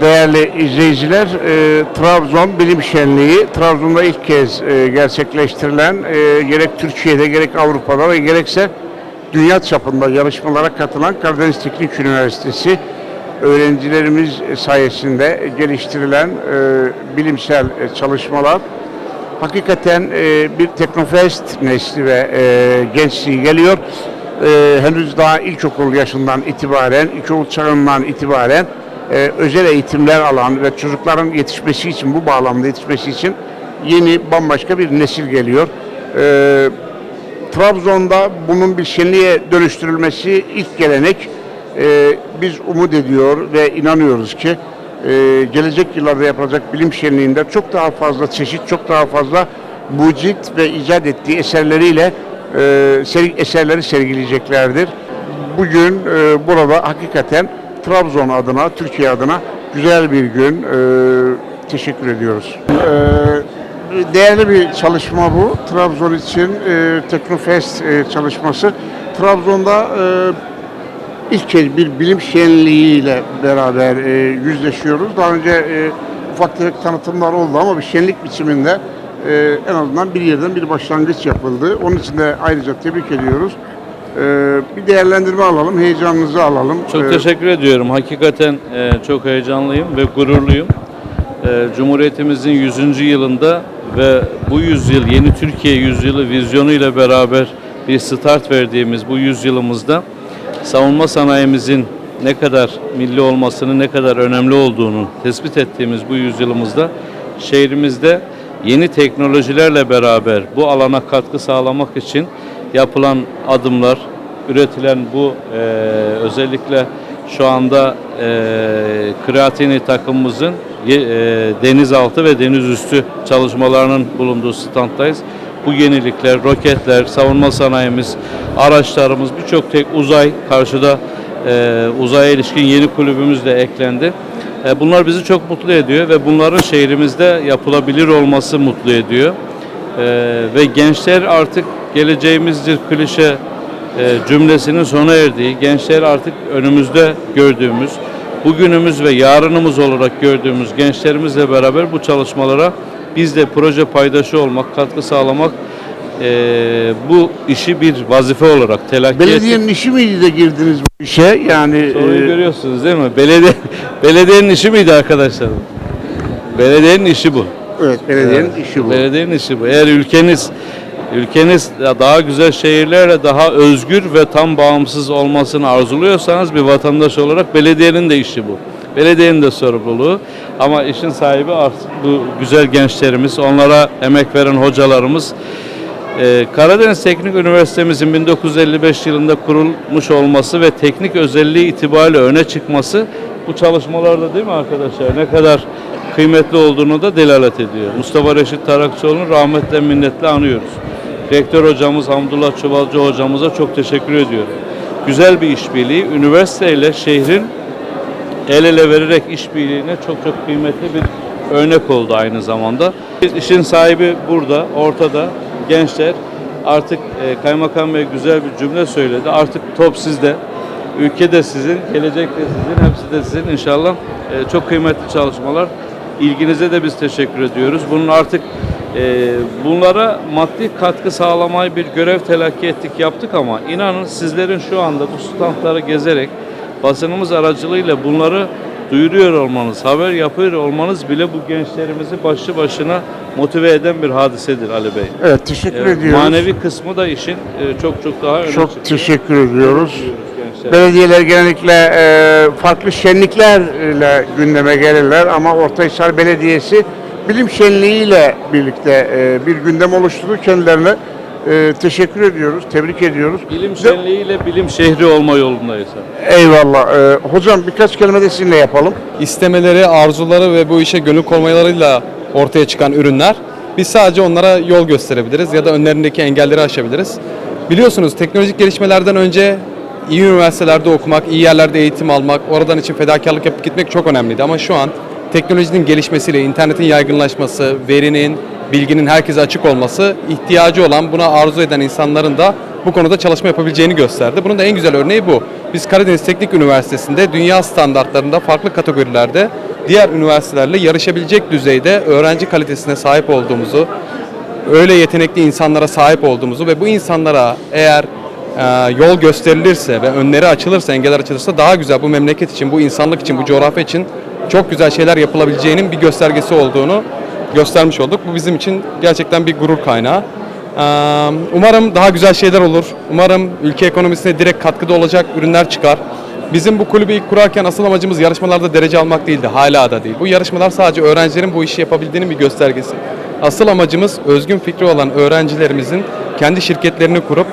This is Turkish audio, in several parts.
değerli izleyiciler, e, Trabzon Bilim Şenliği, Trabzon'da ilk kez e, gerçekleştirilen e, gerek Türkiye'de gerek Avrupa'da ve gerekse dünya çapında yarışmalara katılan Karadeniz Teknik Üniversitesi öğrencilerimiz sayesinde geliştirilen e, bilimsel e, çalışmalar hakikaten e, bir Teknofest nesli ve e, gençliği geliyor. E, henüz daha ilkokul yaşından itibaren, ilkokul çağından itibaren e, özel eğitimler alan ve çocukların yetişmesi için, bu bağlamda yetişmesi için yeni bambaşka bir nesil geliyor. E, Trabzon'da bunun bir şenliğe dönüştürülmesi ilk gelenek. E, biz umut ediyor ve inanıyoruz ki e, gelecek yıllarda yapılacak bilim şenliğinde çok daha fazla çeşit, çok daha fazla mucit ve icat ettiği eserleriyle e, eserleri sergileyeceklerdir. Bugün e, burada hakikaten Trabzon adına, Türkiye adına güzel bir gün. E, teşekkür ediyoruz. E, değerli bir çalışma bu. Trabzon için e, Teknofest e, çalışması. Trabzon'da e, ilk kez bir bilim şenliğiyle beraber yüzleşiyoruz. Daha önce ufak tefek tanıtımlar oldu ama bir şenlik biçiminde en azından bir yerden bir başlangıç yapıldı. Onun için de ayrıca tebrik ediyoruz. E, bir değerlendirme alalım, heyecanınızı alalım. Çok E, teşekkür ediyorum. Hakikaten e, çok heyecanlıyım ve gururluyum. E, Cumhuriyetimizin 100. yılında ve bu yüzyıl yeni Türkiye yüzyılı vizyonu ile beraber bir start verdiğimiz bu yüzyılımızda savunma sanayimizin ne kadar milli olmasının ne kadar önemli olduğunu tespit ettiğimiz bu yüzyılımızda şehrimizde yeni teknolojilerle beraber bu alana katkı sağlamak için yapılan adımlar, üretilen bu e, özellikle şu anda e, kreatini takımımızın e, denizaltı ve denizüstü çalışmalarının bulunduğu standdayız. Bu yenilikler, roketler, savunma sanayimiz, araçlarımız, birçok tek uzay karşıda e, uzaya ilişkin yeni kulübümüz de eklendi. E, bunlar bizi çok mutlu ediyor ve bunların şehrimizde yapılabilir olması mutlu ediyor. E, ve gençler artık geleceğimizdir klişe e, cümlesinin sona erdiği, gençler artık önümüzde gördüğümüz, bugünümüz ve yarınımız olarak gördüğümüz gençlerimizle beraber bu çalışmalara biz de proje paydaşı olmak, katkı sağlamak e, bu işi bir vazife olarak telakki ettik. Belediyenin işi miydi de girdiniz bu işe? Yani Soruyu e, görüyorsunuz değil mi? Belediye, belediyenin işi miydi arkadaşlar? Belediyenin işi bu. evet, belediyenin işi bu. Belediyenin işi bu. Eğer ülkeniz ülkeniz daha güzel şehirlerle daha özgür ve tam bağımsız olmasını arzuluyorsanız bir vatandaş olarak belediyenin de işi bu. Belediyenin de sorumluluğu. Ama işin sahibi artık bu güzel gençlerimiz, onlara emek veren hocalarımız. Ee, Karadeniz Teknik Üniversitemizin 1955 yılında kurulmuş olması ve teknik özelliği itibariyle öne çıkması bu çalışmalarda değil mi arkadaşlar ne kadar kıymetli olduğunu da delalet ediyor. Mustafa Reşit Tarakçıoğlu'nu rahmetle minnetle anıyoruz. Rektör hocamız Hamdullah Çuvalcı hocamıza çok teşekkür ediyorum. Güzel bir işbirliği, üniversite ile şehrin el ele vererek işbirliğine çok çok kıymetli bir örnek oldu aynı zamanda. Biz işin sahibi burada, ortada. Gençler artık e, Kaymakam Bey güzel bir cümle söyledi. Artık top sizde. Ülke de sizin, gelecek de sizin, hepsi de sizin inşallah. E, çok kıymetli çalışmalar. İlginize de biz teşekkür ediyoruz. Bunun artık e, bunlara maddi katkı sağlamayı bir görev telakki ettik, yaptık ama inanın sizlerin şu anda bu standları gezerek basınımız aracılığıyla bunları duyuruyor olmanız, haber yapıyor olmanız bile bu gençlerimizi başlı başına motive eden bir hadisedir Ali Bey. Evet, teşekkür Evet, ediyoruz. manevi kısmı da işin e, çok çok daha öne Çok teşekkür ediyoruz. gençler. Belediyeler genellikle e, farklı şenliklerle gündeme gelirler ama Ortahisar Belediyesi bilim şenliğiyle birlikte e, bir gündem oluşturdu. Kendilerine e, teşekkür ediyoruz, tebrik ediyoruz. Bilim şenliğiyle bilim şehri olma yolundayız. Eyvallah. E, hocam birkaç kelime de sizinle yapalım. istemeleri, arzuları ve bu işe gönül koymalarıyla ortaya çıkan ürünler. Biz sadece onlara yol gösterebiliriz ya da önlerindeki engelleri aşabiliriz. Biliyorsunuz teknolojik gelişmelerden önce iyi üniversitelerde okumak, iyi yerlerde eğitim almak, oradan için fedakarlık yapıp gitmek çok önemliydi. Ama şu an teknolojinin gelişmesiyle, internetin yaygınlaşması, verinin, bilginin herkese açık olması, ihtiyacı olan, buna arzu eden insanların da bu konuda çalışma yapabileceğini gösterdi. Bunun da en güzel örneği bu. Biz Karadeniz Teknik Üniversitesi'nde dünya standartlarında farklı kategorilerde diğer üniversitelerle yarışabilecek düzeyde öğrenci kalitesine sahip olduğumuzu, öyle yetenekli insanlara sahip olduğumuzu ve bu insanlara eğer e, yol gösterilirse ve önleri açılırsa, engeller açılırsa daha güzel bu memleket için, bu insanlık için, bu coğrafya için çok güzel şeyler yapılabileceğinin bir göstergesi olduğunu göstermiş olduk. Bu bizim için gerçekten bir gurur kaynağı. Umarım daha güzel şeyler olur. Umarım ülke ekonomisine direkt katkıda olacak ürünler çıkar. Bizim bu kulübü ilk kurarken asıl amacımız yarışmalarda derece almak değildi. Hala da değil. Bu yarışmalar sadece öğrencilerin bu işi yapabildiğinin bir göstergesi. Asıl amacımız özgün fikri olan öğrencilerimizin kendi şirketlerini kurup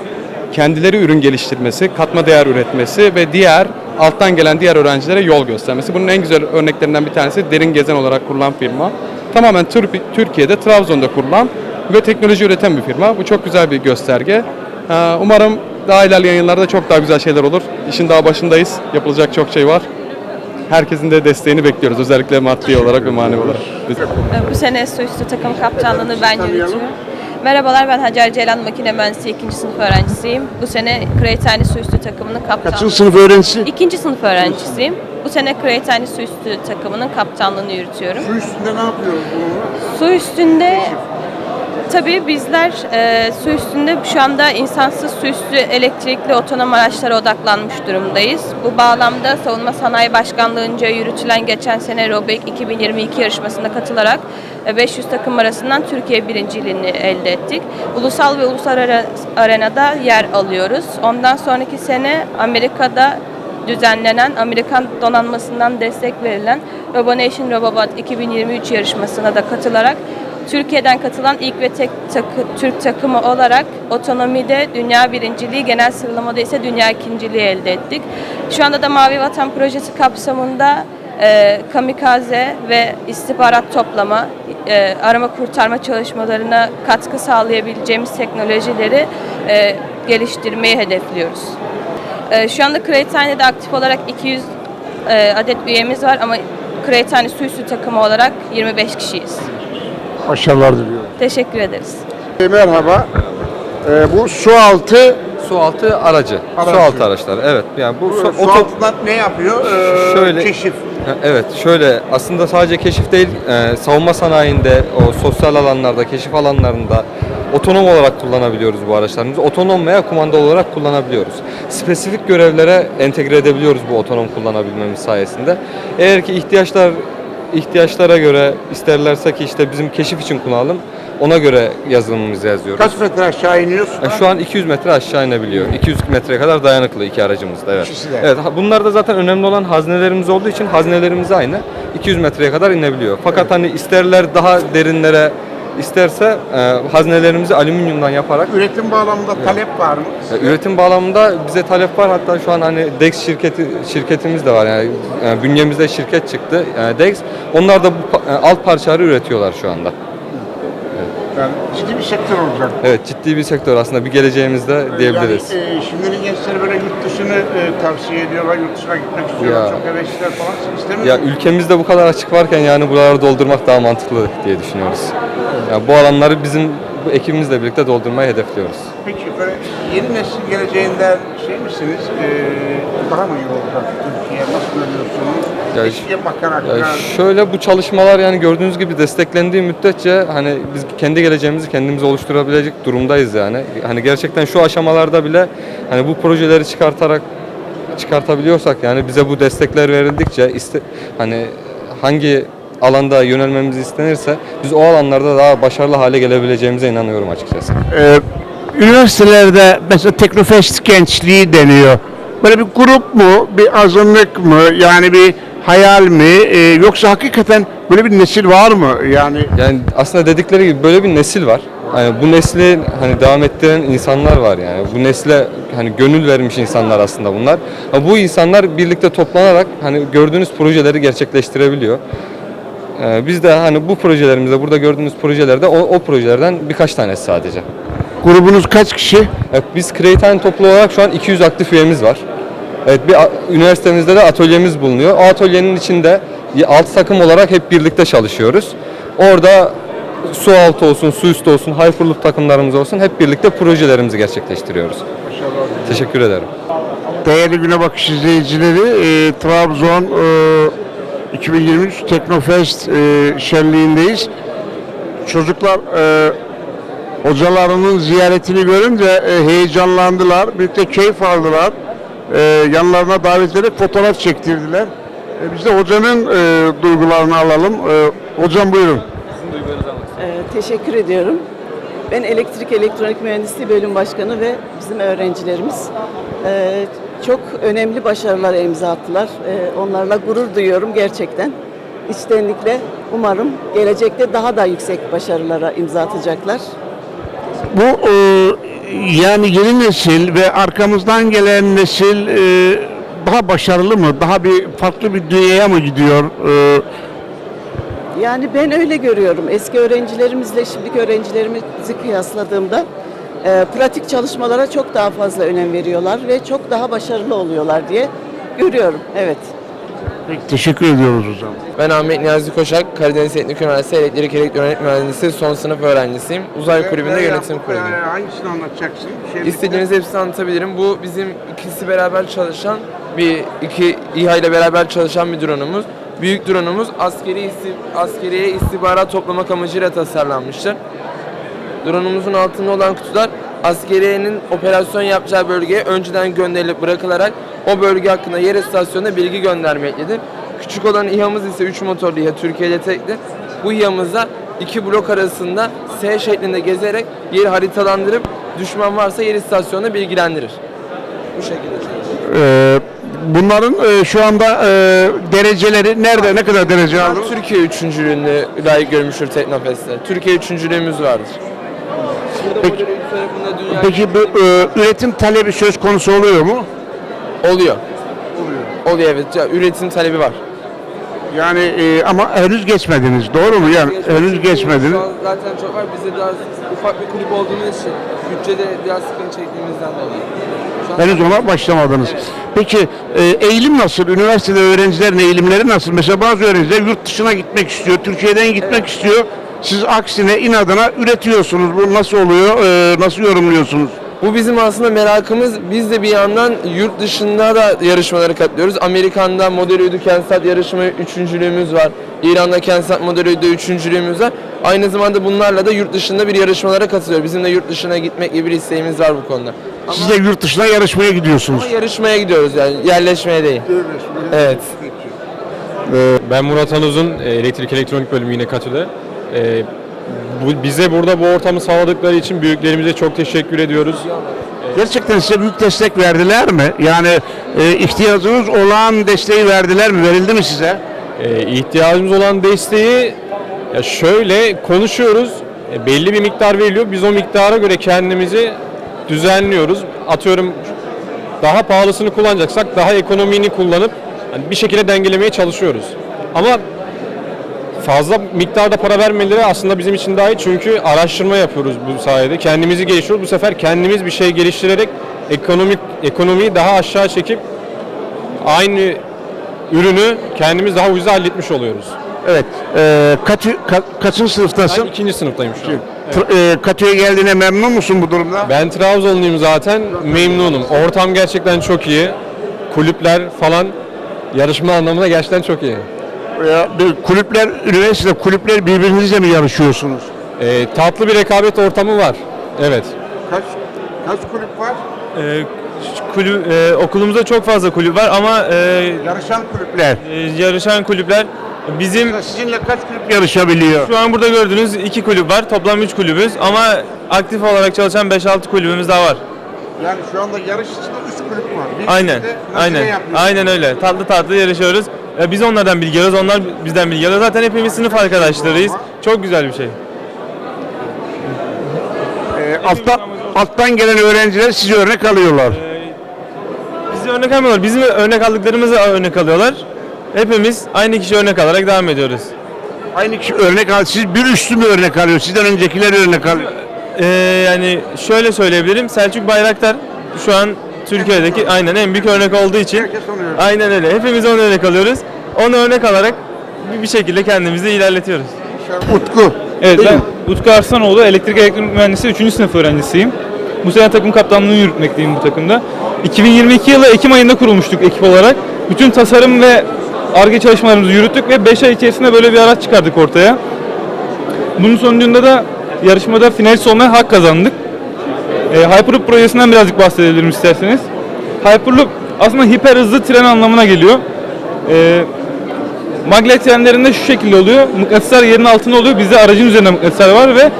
kendileri ürün geliştirmesi, katma değer üretmesi ve diğer alttan gelen diğer öğrencilere yol göstermesi. Bunun en güzel örneklerinden bir tanesi Derin Gezen olarak kurulan firma. Tamamen Tür- Türkiye'de, Trabzon'da kurulan ve teknoloji üreten bir firma. Bu çok güzel bir gösterge. Ee, Umarım daha ilerleyen yıllarda çok daha güzel şeyler olur. İşin daha başındayız. Yapılacak çok şey var. Herkesin de desteğini bekliyoruz. Özellikle maddi olarak ve manevi olarak. Bu sene su üstü takım kaptanlığını ben yürütüyorum. Merhabalar ben Hacer Ceylan Makine Mühendisi 2. sınıf öğrencisiyim. Bu sene Kırayethane Su Üstü takımının kaptanlığı. Kaçıncı sınıf öğrencisi? İkinci sınıf öğrencisiyim. Bu sene Kırayethane Su Üstü takımının kaptanlığını yürütüyorum. Su üstünde ne yapıyoruz bununla? Su üstünde tabii bizler e, su üstünde şu anda insansız su üstü elektrikli otonom araçlara odaklanmış durumdayız. Bu bağlamda Savunma Sanayi Başkanlığı'nca yürütülen geçen sene Robek 2022 yarışmasına katılarak e, 500 takım arasından Türkiye birinciliğini elde ettik. Ulusal ve uluslararası arenada yer alıyoruz. Ondan sonraki sene Amerika'da düzenlenen Amerikan donanmasından destek verilen Robonation Robobot 2023 yarışmasına da katılarak Türkiye'den katılan ilk ve tek takı- Türk takımı olarak otonomide dünya birinciliği, genel sıralamada ise dünya ikinciliği elde ettik. Şu anda da Mavi Vatan projesi kapsamında e, kamikaze ve istihbarat toplama, e, arama kurtarma çalışmalarına katkı sağlayabileceğimiz teknolojileri e, geliştirmeyi hedefliyoruz. Ee, Şu anda Kıraathane'de aktif olarak 200 e, adet üyemiz var ama Kıraathane Su Üstü takımı olarak 25 kişiyiz. Başarılar diliyorum. Teşekkür ederiz. E, merhaba. E, bu su altı Su altı aracı. Aracı. Su altı araçlar. Evet. Yani bu su, su, oto- altından ne yapıyor? E, Şöyle- Keşif. Evet, şöyle aslında sadece keşif değil, e, savunma sanayinde, o sosyal alanlarda, keşif alanlarında otonom olarak kullanabiliyoruz bu araçlarımızı. Otonom veya kumandalı olarak kullanabiliyoruz. Spesifik görevlere entegre edebiliyoruz bu otonom kullanabilmemiz sayesinde. Eğer ki ihtiyaçlar ihtiyaçlara göre isterlerse ki işte bizim keşif için kullanalım, ona göre yazılımımızı yazıyoruz. Kaç metre aşağı iniyorsun? Yani şu an 200 metre aşağı inebiliyor. 200 metreye kadar dayanıklı iki aracımız da evet. İkisi de. Evet, ha- bunlar da zaten önemli olan haznelerimiz olduğu için haznelerimiz aynı. 200 metreye kadar inebiliyor. Fakat hani isterler daha derinlere isterse e, haznelerimizi alüminyumdan yaparak Üretim bağlamında talep var mı? e, üretim bağlamında bize talep var. Hatta şu an hani Dex şirketi şirketimiz de var yani e, bünyemizde şirket çıktı. Yani Dex. Onlar da bu pa- e, alt parçaları üretiyorlar şu anda. Yani ciddi bir sektör olacak. Evet ciddi bir sektör aslında bir geleceğimizde diyebiliriz. Yani e, şimdinin gençleri böyle yurt dışını e, tavsiye ediyorlar, yurt dışına gitmek istiyorlar, Ya. çok hevesliler falan. Siz istemiyor Ya musunuz? ülkemizde bu kadar açık varken yani buraları doldurmak daha mantıklı diye düşünüyoruz. Ya bu alanları bizim bu ekibimizle birlikte doldurmayı hedefliyoruz. Peki böyle yeni nesil geleceğinden şey misiniz? E, daha mı iyi olacak Türkiye? Nasıl görüyorsunuz? Ya Eskiye bakarak Ya yani. şöyle bu çalışmalar yani gördüğünüz gibi desteklendiği müddetçe hani biz kendi geleceğimizi kendimiz oluşturabilecek durumdayız yani. Hani gerçekten şu aşamalarda bile hani bu projeleri çıkartarak çıkartabiliyorsak yani bize bu destekler verildikçe iste, hani hangi alanda yönelmemiz istenirse biz o alanlarda daha başarılı hale gelebileceğimize inanıyorum açıkçası. Ee, üniversitelerde mesela Teknofest gençliği deniyor. Böyle bir grup mu, bir azınlık mı, yani bir hayal mi, Ee, yoksa hakikaten böyle bir nesil var mı? Yani Yani aslında dedikleri gibi böyle bir nesil var. Hani bu nesli hani devam ettiren insanlar var yani. Bu nesle hani gönül vermiş insanlar aslında bunlar. Ha, bu insanlar birlikte toplanarak hani gördüğünüz projeleri gerçekleştirebiliyor. Ee, biz de hani bu projelerimizde burada gördüğünüz projelerde o, o projelerden birkaç tanesi sadece. grubunuz kaç kişi? Evet, biz Creatine toplu olarak şu an 200 aktif üyemiz var. Evet, bir üniversitemizde de atölyemiz bulunuyor. O atölyenin içinde 6 takım olarak hep birlikte çalışıyoruz. Orada su altı olsun, su üstü olsun, Hyperloop takımlarımız olsun hep birlikte projelerimizi gerçekleştiriyoruz. Teşekkür ederim. Değerli Güne Bakış izleyicileri, e, Trabzon e, 2023 Teknofest e, şenliğindeyiz. Çocuklar e, hocalarının ziyaretini görünce e, heyecanlandılar, birlikte keyif aldılar. E, yanlarına davet ederek fotoğraf çektirdiler. E, biz de hocanın e, duygularını alalım. E, hocam buyurun. Ee, teşekkür ediyorum. Ben Elektrik Elektronik Mühendisliği Bölüm Başkanı ve bizim öğrencilerimiz ee, çok önemli başarılara imza attılar. Ee, onlarla gurur duyuyorum gerçekten. İçtenlikle umarım gelecekte daha da yüksek başarılara imza atacaklar. Bu e, yani yeni nesil ve arkamızdan gelen nesil e, daha başarılı mı? Daha bir farklı bir dünyaya mı gidiyor? E, Yani ben öyle görüyorum. Eski öğrencilerimizle şimdiki öğrencilerimizi kıyasladığımda e, pratik çalışmalara çok daha fazla önem veriyorlar ve çok daha başarılı oluyorlar diye görüyorum. Evet. peki, teşekkür ediyoruz hocam. Ben Ahmet Niyazi Koşak, Karadeniz Teknik Üniversitesi Elektrik Elektronik Mühendisliği son sınıf öğrencisiyim. Uzay Kulübü'nde yönetim kuruluyum. hangisini anlatacaksın? Şey, İstediğiniz hepsini anlatabilirim. Bu bizim ikisi beraber çalışan bir iki İHA ile beraber çalışan bir drone'umuz. Büyük drone'umuz askeri askeriye istihbarat toplamak amacıyla tasarlanmıştır. Drone'umuzun altında olan kutular askeriyenin operasyon yapacağı bölgeye önceden gönderilip bırakılarak o bölge hakkında yer istasyonuna bilgi göndermektedir. Küçük olan İHA'mız ise 3 motorlu İHA Türkiye'de tekli. Bu İHA'mızda iki blok arasında S şeklinde gezerek yeri haritalandırıp düşman varsa yer istasyonuna bilgilendirir. Bu şekilde çalışıyor. e, bunların e, şu anda e, dereceleri nerede? Ne kadar derece aldı? Türkiye üçüncülüğünü layık görmüştür Teknofest'te. Türkiye üçüncülüğümüz vardır. Peki- Peki bu e, üretim talebi söz konusu oluyor mu? oluyor. Oluyor evet. Ya, üretim talebi var. Yani e, ama henüz geçmediniz. Doğru mu? Yani henüz geçmediniz. Zaten çok var. Bizde biraz ufak bir kulüp olduğumuz için bütçede biraz sıkıntı çektiğimizden dolayı. Şu an Henüz ona başlamadınız. Peki e, eğilim nasıl? Üniversitede öğrencilerin eğilimleri nasıl? Mesela bazı öğrenciler yurt dışına gitmek istiyor, Türkiye'den gitmek istiyor. Siz aksine inadına üretiyorsunuz. Bu nasıl oluyor? E, nasıl yorumluyorsunuz? Bu bizim aslında merakımız. Biz de bir yandan yurt dışında da yarışmalara katılıyoruz. Amerikan'da Model Uydu Kensat yarışma üçüncülüğümüz var. İran'da Kensat Model Uydu üçüncülüğümüz var. Aynı zamanda bunlarla da yurt dışında bir yarışmalara katılıyor. Bizim de yurt dışına gitmek gibi bir isteğimiz var bu konuda. Siz de yurt dışına yarışmaya gidiyorsunuz. Ama yarışmaya gidiyoruz yani yerleşmeye değil. Evet. Ben Murat Anuz'un e, elektrik elektronik bölümü yine Katü'de. E, bu, bize burada bu ortamı sağladıkları için büyüklerimize çok teşekkür ediyoruz. Gerçekten size büyük destek verdiler mi? Yani e, ihtiyacınız olan desteği verdiler mi? Verildi mi size? E, ihtiyacımız olan desteği ya şöyle konuşuyoruz. E, belli bir miktar veriliyor. Biz o miktara göre kendimizi düzenliyoruz. Atıyorum daha pahalısını kullanacaksak daha ekonomini kullanıp hani bir şekilde dengelemeye çalışıyoruz. Ama fazla miktarda para vermeleri aslında bizim için daha iyi çünkü araştırma yapıyoruz bu sayede. Kendimizi geliştiriyoruz. Bu sefer kendimiz bir şey geliştirerek ekonomik ekonomiyi daha aşağı çekip aynı ürünü kendimiz daha ucuza halletmiş oluyoruz. Evet. E, kaçı, ka, kaçıncı sınıftasın? Ben ikinci sınıftayım şu an. Tr- e, Katü'ye geldiğine memnun musun bu durumda? Ben Trabzonluyum zaten. Memnunum. Ortam gerçekten çok iyi. Kulüpler falan yarışma anlamında gerçekten çok iyi. Kulüpler, üniversitede kulüpler birbirinizle mi yarışıyorsunuz? Ee, tatlı bir rekabet ortamı var. Evet. Kaç kaç kulüp var? Ee, kulüp, e, okulumuzda çok fazla kulüp var ama e, Yarışan kulüpler. e, yarışan kulüpler bizim Sizinle kaç kulüp yarışabiliyor? şu an burada gördüğünüz iki kulüp var. Toplam üç kulübüz ama aktif olarak çalışan 5-6 kulübümüz daha var. Yani şu anda yarış içinde 3 kulüp var. Bir Aynen. Aynen. yapıyorsunuz? Aynen öyle. Tatlı tatlı yarışıyoruz. E, biz onlardan bilgi alıyoruz, onlar bizden bilgi alıyor. Zaten hepimiz sınıf arkadaşlarıyız. Çok güzel bir şey. Ee, alttan, alttan gelen öğrenciler sizi örnek alıyorlar. Bizi örnek almıyorlar. Bizim örnek aldıklarımızı örnek alıyorlar. Hepimiz aynı kişi örnek alarak devam ediyoruz. Aynı kişi örnek al. Siz bir üstü mü örnek alıyor? Sizden öncekiler örnek alıyor. Ee, yani şöyle söyleyebilirim. Selçuk Bayraktar şu an Türkiye'deki aynen en büyük örnek olduğu için aynen öyle. Hepimiz onu örnek alıyoruz. Onu örnek alarak bir- bir şekilde kendimizi ilerletiyoruz. Utku. Evet ben Utku Arslanoğlu elektrik elektronik mühendisi 3. sınıf öğrencisiyim. Bu sene takım kaptanlığını yürütmekteyim bu takımda. 2022 yılı Ekim ayında kurulmuştuk ekip olarak. Bütün tasarım ve ARGE çalışmalarımızı yürüttük ve 5 ay içerisinde böyle bir araç çıkardık ortaya. Bunun sonucunda da yarışmada finalist olmaya hak kazandık. E, Hyperloop projesinden birazcık bahsedebilirim isterseniz. Hyperloop aslında hiper hızlı tren anlamına geliyor. E, maglev trenlerinde şu şekilde oluyor. Mıknatıslar yerin altında oluyor. Bizde aracın üzerinde mıknatıslar var ve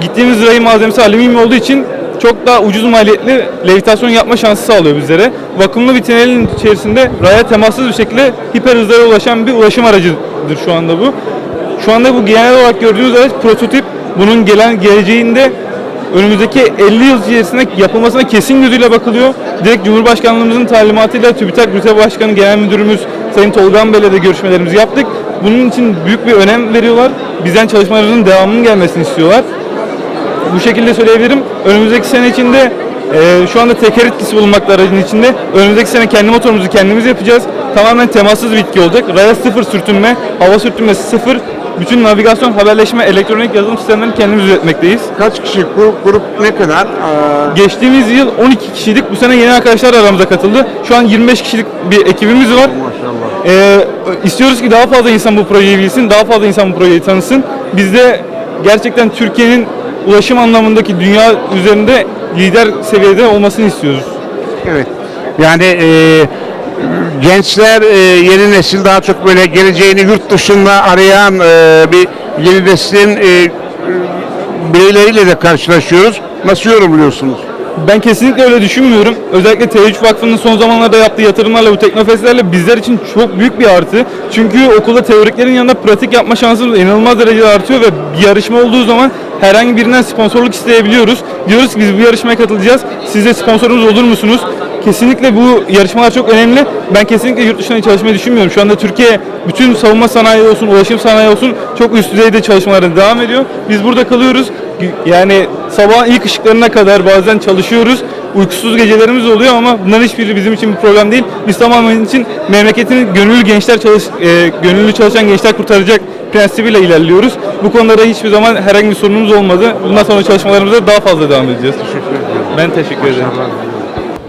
gittiğimiz rayın malzemesi alüminyum olduğu için çok daha ucuz maliyetli levitasyon yapma şansı sağlıyor bizlere. Vakumlu bir tünelin içerisinde raya temassız bir şekilde hiper hızlara ulaşan bir ulaşım aracıdır şu anda bu. Şu anda bu genel olarak gördüğünüz araç prototip. Bunun gelen geleceğinde önümüzdeki 50 yıl içerisinde yapılmasına kesin gözüyle bakılıyor. Direkt Cumhurbaşkanlığımızın talimatıyla TÜBİTAK Rüte Başkanı Genel Müdürümüz Sayın Tolgan Bey'le de görüşmelerimizi yaptık. Bunun için büyük bir önem veriyorlar. Bizden çalışmalarımızın devamının gelmesini istiyorlar. Bu şekilde söyleyebilirim. Önümüzdeki sene içinde e, şu anda teker etkisi bulunmakta aracın içinde. Önümüzdeki sene kendi motorumuzu kendimiz yapacağız. Tamamen temassız bitki olacak. Raya sıfır sürtünme, hava sürtünmesi sıfır. Bütün navigasyon, haberleşme, elektronik yazılım sistemlerini kendimiz üretmekteyiz. Kaç kişi grup, grup ne kadar? Ee, Geçtiğimiz yıl 12 kişiydik. Bu sene yeni arkadaşlar aramıza katıldı. Şu an 25 kişilik bir ekibimiz var. maşallah. Ee, istiyoruz ki daha fazla insan bu projeyi bilsin, daha fazla insan bu projeyi tanısın. Biz de gerçekten Türkiye'nin ulaşım anlamındaki dünya üzerinde lider seviyede olmasını istiyoruz. Evet. Yani e, gençler, e, yeni nesil daha çok böyle geleceğini yurt dışında arayan e, bir yeni neslin e, bireyleriyle de karşılaşıyoruz. Nasıl yorumluyorsunuz? Ben kesinlikle öyle düşünmüyorum. Özellikle T3 Vakfı'nın son zamanlarda yaptığı yatırımlarla bu teknofestlerle bizler için çok büyük bir artı. Çünkü okulda teoriklerin yanında pratik yapma şansımız inanılmaz derecede artıyor ve bir yarışma olduğu zaman herhangi birinden sponsorluk isteyebiliyoruz. Diyoruz ki biz bu yarışmaya katılacağız. Siz de sponsorumuz olur musunuz? Kesinlikle bu yarışmalar çok önemli. Ben kesinlikle yurt dışına çalışmayı düşünmüyorum. Şu anda Türkiye bütün savunma sanayi olsun, ulaşım sanayi olsun çok üst düzeyde çalışmalara devam ediyor. Biz burada kalıyoruz. Yani sabah ilk ışıklarına kadar bazen çalışıyoruz. Uykusuz gecelerimiz oluyor ama bunların hiçbiri bizim için bir problem değil. Biz tamamen için memleketin gönüllü gençler çalış, e, gönüllü çalışan gençler kurtaracak prensibiyle ilerliyoruz. Bu konularda hiçbir zaman herhangi bir sorunumuz olmadı. Bundan sonra çalışmalarımıza daha fazla devam edeceğiz. Ben teşekkür ederim.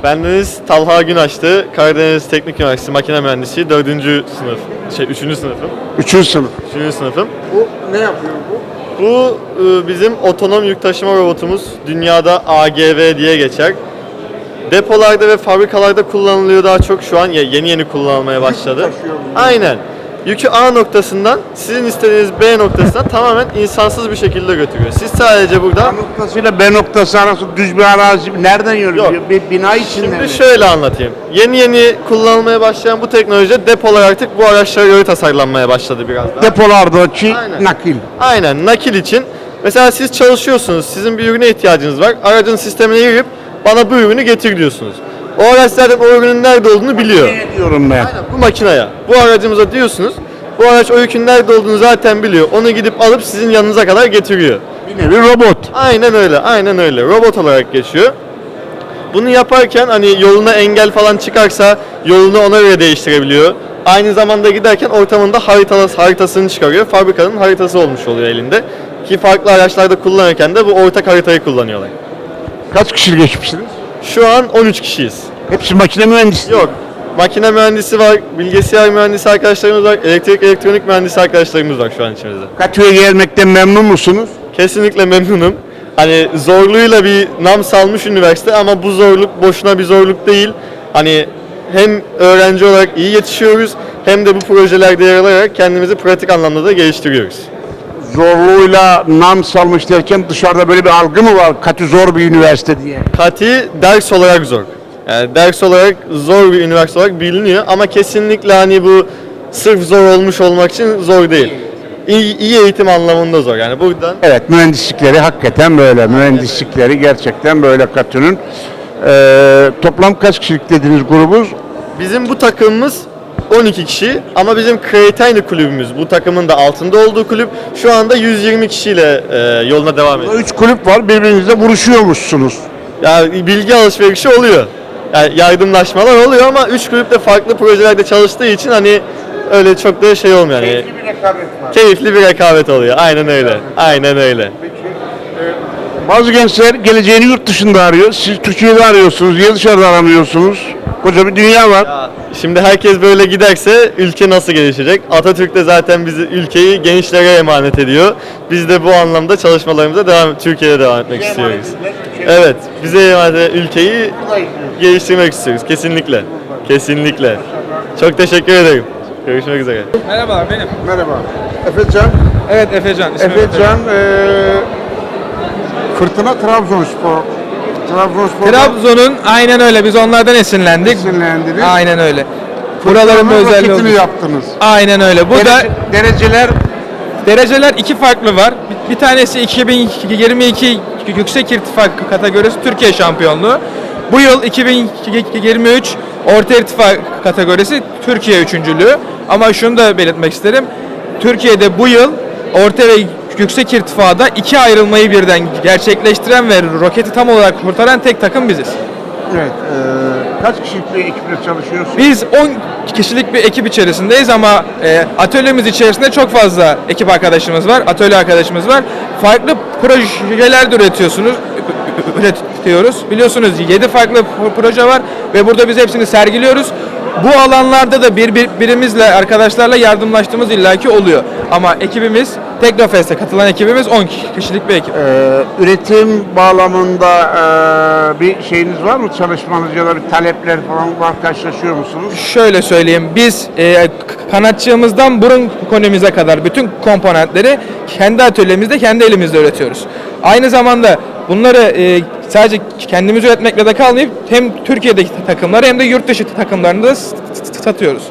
Bendeniz Talha Günaş'tı. Karadeniz Teknik Üniversitesi Makine Mühendisi 4. sınıf, şey 3. sınıfım. Üçüncü sınıf. 3. sınıfım. Bu ne yapıyor bu? Bu e, bizim otonom yük taşıma robotumuz. Dünyada AGV diye geçer. Depolarda ve fabrikalarda kullanılıyor daha çok şu an ya yeni yeni kullanılmaya başladı. taşıyor mu? Aynen. Yükü A noktasından sizin istediğiniz B noktasına tamamen insansız bir şekilde götürüyor. Siz sadece A buradan noktasıyla B noktası arası düz bir arazi. Nereden yürüyor? Yok. Bir bina içinde mi? Şimdi şöyle anlatayım. Yeni yeni kullanılmaya başlayan bu teknolojide depolar artık bu araçlara göre tasarlanmaya başladı biraz daha. Depolardaki Aynen. nakil. Aynen nakil için. Mesela siz çalışıyorsunuz, sizin bir ürüne ihtiyacınız var. Aracın sistemine girip bana bu ürünü getir diyorsunuz. O araç zaten o ürünün nerede olduğunu biliyor. Ne diyorum ben? Aynen bu makineye, bu aracımıza diyorsunuz. Bu araç o yükün nerede olduğunu zaten biliyor. Onu gidip alıp sizin yanınıza kadar getiriyor. Bir nevi robot. Aynen öyle, aynen öyle. Robot olarak geçiyor. Bunu yaparken hani yoluna engel falan çıkarsa yolunu ona göre değiştirebiliyor. Aynı zamanda giderken ortamında haritalı, haritasını çıkarıyor. Fabrikanın haritası olmuş oluyor elinde. Ki farklı araçlarda kullanırken de bu ortak haritayı kullanıyorlar. Kaç kişi geçmişsiniz? Şu an 13 kişiyiz. Hepsi makine mühendisi. Yok. Makine mühendisi var, bilgisayar mühendisi arkadaşlarımız var, elektrik elektronik mühendisi arkadaşlarımız var şu an içimizde. Katü'ye gelmekten memnun musunuz? Kesinlikle memnunum. Hani zorluğuyla bir nam salmış üniversite ama bu zorluk boşuna bir zorluk değil. Hani hem öğrenci olarak iyi yetişiyoruz hem de bu projelerde yer alarak kendimizi pratik anlamda da geliştiriyoruz. Zorluğuyla nam salmış derken dışarıda böyle bir algı mı var? Katü zor bir üniversite diye. Kati ders olarak zor. Yani ders olarak zor bir üniversite olarak biliniyor ama kesinlikle hani bu sırf zor olmuş olmak için zor değil. İyi, iyi eğitim anlamında zor. Yani buradan Evet mühendislikleri hakikaten böyle. Mühendislikleri gerçekten böyle Katü'nün. Ee, toplam kaç kişilik dediniz grubuz? Bizim bu takımımız 12 kişi ama bizim Creatine kulübümüz bu takımın da altında olduğu kulüp şu anda 120 kişiyle e, yoluna devam ediyor. Üç kulüp var birbirinizle vuruşuyormuşsunuz. Yani bilgi alışverişi oluyor. Yani yardımlaşmalar oluyor ama üç kulüp de farklı projelerde çalıştığı için hani öyle çok da şey olmuyor. Yani bir rekabet var. keyifli bir rekabet oluyor. Aynen öyle. Aynen öyle. Bazı gençler geleceğini yurt dışında arıyor. Siz Türkiye'de arıyorsunuz, ya dışarıda aramıyorsunuz. Koca bir dünya var. Şimdi herkes böyle giderse ülke nasıl gelişecek? Atatürk de zaten bizi ülkeyi gençlere emanet ediyor. Biz de bu anlamda çalışmalarımıza devam Türkiye'de devam etmek istiyoruz. Evet, bize emanet ülkeyi geliştirmek istiyoruz kesinlikle. Kesinlikle. Çok teşekkür ederim. Görüşmek üzere. Merhabalar benim. Merhaba. Efecan. Evet Efecan. ismim Efecan, eee Fırtına Trabzonspor. Trabzonspor Trabzon'un aynen öyle biz onlardan esinlendik. esinlendiniz. Aynen öyle. Buraların Fırtınanın özelliği raketini oldu. yaptınız. Aynen öyle. Bu da Derece- dereceler dereceler iki farklı var. Bir, tanesi 2022 Yüksek İrtifak kategorisi Türkiye şampiyonluğu. Bu yıl 2023 Orta İrtifak kategorisi Türkiye üçüncülüğü. Ama şunu da belirtmek isterim. Türkiye'de bu yıl orta ve yüksek irtifada iki ayrılmayı birden gerçekleştiren ve roketi tam olarak kurtaran tek takım biziz. evet, eee, kaç kişilik bir ekiple çalışıyorsunuz? Biz 10 kişilik bir ekip içerisindeyiz ama e, atölyemiz içerisinde çok fazla ekip arkadaşımız var, atölye arkadaşımız var. Farklı projeler de üretiyorsunuz, üretiyoruz. Biliyorsunuz 7 farklı pro- proje var ve burada biz hepsini sergiliyoruz. Bu alanlarda da bir, bir birimizle arkadaşlarla yardımlaştığımız illaki oluyor. Ama ekibimiz Teknofest'e katılan ekibimiz 10 kişilik bir ekip. Eee, üretim bağlamında eee, bir şeyiniz var mı? Çalışmanız ya da bir talepler falan var, karşılaşıyor musunuz? Şöyle söyleyeyim, biz e, kanatçığımızdan burun konimize kadar bütün komponentleri kendi atölyemizde, kendi elimizde üretiyoruz. Aynı zamanda bunları e, sadece kendimiz üretmekle de kalmayıp hem Türkiye'deki takımları hem de yurt dışı takımlarını da satıyoruz.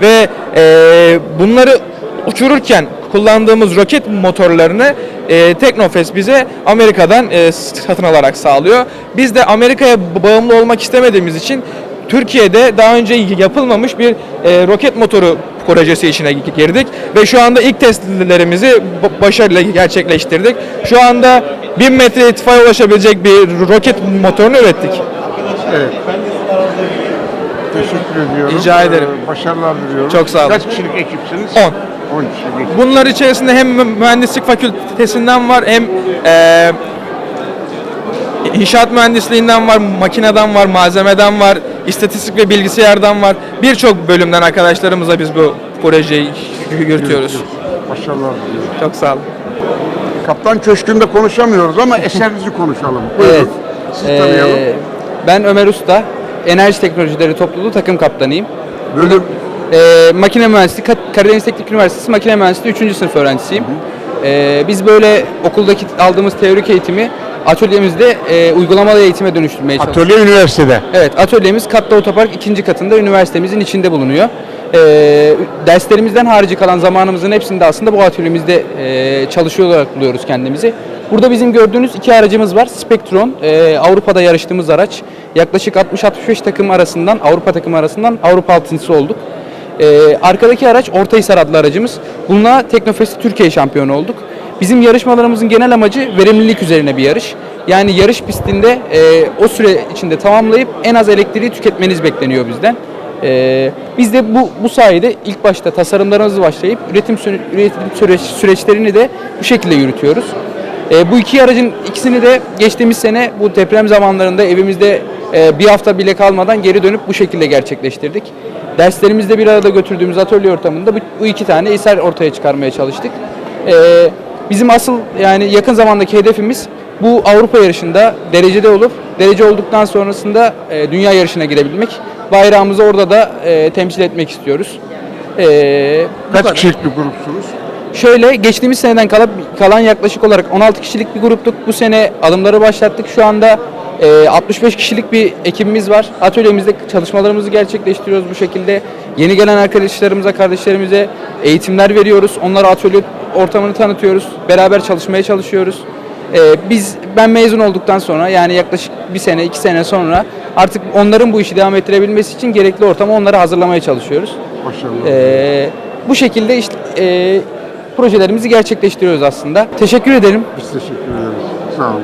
Ve e, bunları uçururken kullandığımız roket motorlarını e, Teknofest bize Amerika'dan e, satın alarak sağlıyor. Biz de Amerika'ya bağımlı olmak istemediğimiz için Türkiye'de daha önce yapılmamış bir e, roket motoru projesi içine girdik ve şu anda ilk testlerimizi ba- başarıyla gerçekleştirdik. Şu anda 1000 metre irtifaya ulaşabilecek bir roket motorunu ürettik. Teşekkür ediyorum. Rica ederim. Eee, başarılar diliyorum. Çok sağ olun. Kaç kişilik ekipsiniz? 10. 10 kişilik ekip. Bunlar içerisinde hem mühendislik fakültesinden var hem e, inşaat mühendisliğinden var, makineden var, malzemeden var, istatistik ve bilgisayardan var. Birçok bölümden arkadaşlarımızla biz bu projeyi yürütüyoruz. Başarılar diliyorum. Çok sağ olun. Kaptan Köşkü'nde konuşamıyoruz ama eserinizi konuşalım. Evet. Buyurun. Siz tanıyalım. Ee, ben Ömer Usta. Enerji Teknolojileri Topluluğu takım kaptanıyım. Bölüm Ee, makine mühendisliği, Ka- Karadeniz Teknik Üniversitesi makine mühendisliği 3. sınıf öğrencisiyim. Ee, biz böyle okuldaki aldığımız teorik eğitimi atölyemizde e, uygulamalı eğitime dönüştürmeye çalışıyoruz. Atölye Üniversitede. Evet, atölyemiz Katta Otopark ikinci katında üniversitemizin içinde bulunuyor. Ee, derslerimizden harici kalan zamanımızın hepsinde aslında bu atölyemizde e, çalışıyor olarak buluyoruz kendimizi. Burada bizim gördüğünüz iki aracımız var. Spektron, e, Avrupa'da yarıştığımız araç. Yaklaşık 60-65 takım arasından, Avrupa takımı arasından Avrupa altıncısı olduk. Ee, arkadaki araç Ortahisar adlı aracımız. Bununla Teknofest Türkiye şampiyonu olduk. Bizim yarışmalarımızın genel amacı verimlilik üzerine bir yarış. Yani yarış pistinde e, o süre içinde tamamlayıp en az elektriği tüketmeniz bekleniyor bizden. E, biz de bu, bu sayede ilk başta tasarımlarımızı başlayıp üretim, üretim süreç, süreçlerini de bu şekilde yürütüyoruz. E, bu iki aracın ikisini de geçtiğimiz sene bu deprem zamanlarında evimizde e, bir hafta bile kalmadan geri dönüp bu şekilde gerçekleştirdik. Derslerimizde bir arada götürdüğümüz atölye ortamında bu, bu iki tane eser ortaya çıkarmaya çalıştık. E, bizim asıl yani yakın zamandaki hedefimiz bu Avrupa yarışında derecede olup derece olduktan sonrasında e, dünya yarışına girebilmek. Bayrağımızı orada da e, temsil etmek istiyoruz. E, Kaç kişilik bir grupsunuz? Şöyle geçtiğimiz seneden kalan, kalan yaklaşık olarak 16 kişilik bir gruptuk. Bu sene adımları başlattık. Şu anda e, 65 kişilik bir ekibimiz var. Atölyemizde çalışmalarımızı gerçekleştiriyoruz bu şekilde. Yeni gelen arkadaşlarımıza, kardeşlerimize eğitimler veriyoruz. Onlara atölye ortamını tanıtıyoruz. Beraber çalışmaya çalışıyoruz. E, biz ben mezun olduktan sonra yani yaklaşık bir sene, iki sene sonra artık onların bu işi devam ettirebilmesi için gerekli ortamı onlara hazırlamaya çalışıyoruz. Başarılar. Ee, bu şekilde işte e, projelerimizi gerçekleştiriyoruz aslında. Teşekkür ederim. Biz teşekkür ederiz. Sağ olun.